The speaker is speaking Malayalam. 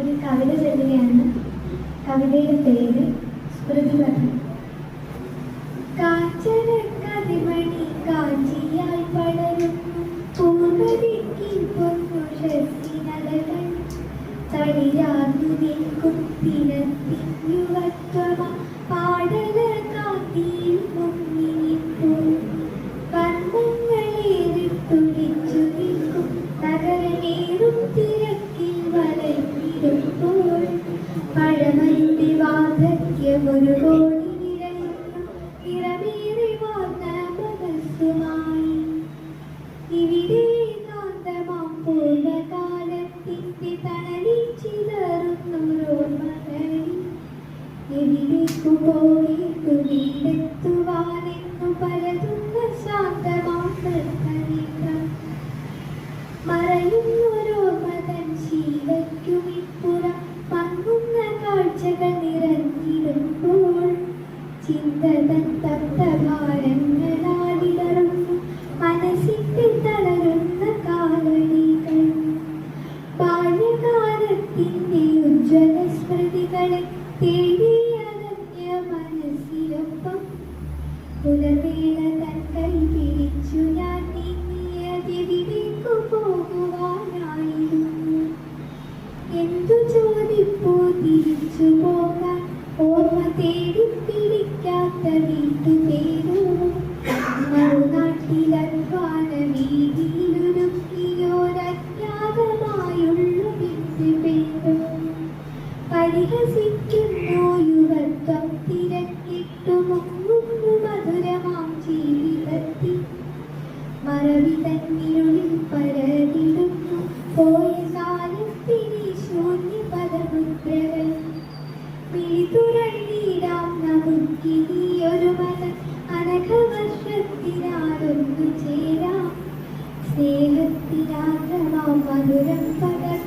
ഒരു കവിത ചൊല്ലുകയാണ്. കവിതയുടെ പേര് സ്മൃതി പറഞ്ഞു കാഞ്ചിയായി പടരുന്നു പൂർവദിക്കിൽ പൊന്നുഷസിനലകൾ തളിരാർന്നു നിൽക്കും വാർദ്ധക്യമൊരു കോടി നിറയുന്നു നിറമേറി വാർന്ന മനസ്സുമായി ഇവിടെ കാന്തമാം പൂർവകാലത്തിന്റെ തണലിൽ ചിതറുന്നോരോർമ്മകളിൽ എവിടേക്കു പോയേക്കു വീടെത്തുവാനെന്നു പരതുന്ന ശാന്തമാർത്തറിയാം മറയുന്നൊരോർമ്മതൻ ശീലയ്ക്കുമിപ്പുറം പങ്കുന്ന ചിന്തതൻ തപ്തഭാരങ്ങളാലിടറുന്നു മനസ്സിന്റെ തളരുന്ന കാലടികൾ ബാല്യകാലത്തിന്റെ ഉജ്ജ്വല സ്മൃതികളെ തേടിയതഞ്ഞ മനസ്സിലൊപ്പം പുലവേള തൻ കൈ പിടിച്ചു. ജീവിതത്തിൽ മറവി തന്നിരുളിൽ പരതിടുന്നു. പോയ കാലത്തിനി ശൂന്യ പദമുദ്രകൾ. വിളിതുറന്നിടാം നമുക്കിനി ഒരു മത അനഘവർഷത്തിനാലൊന്നു ചേരാം. സ്നേഹത്തിനാഗ്രമാം മധുരം പകർന്നു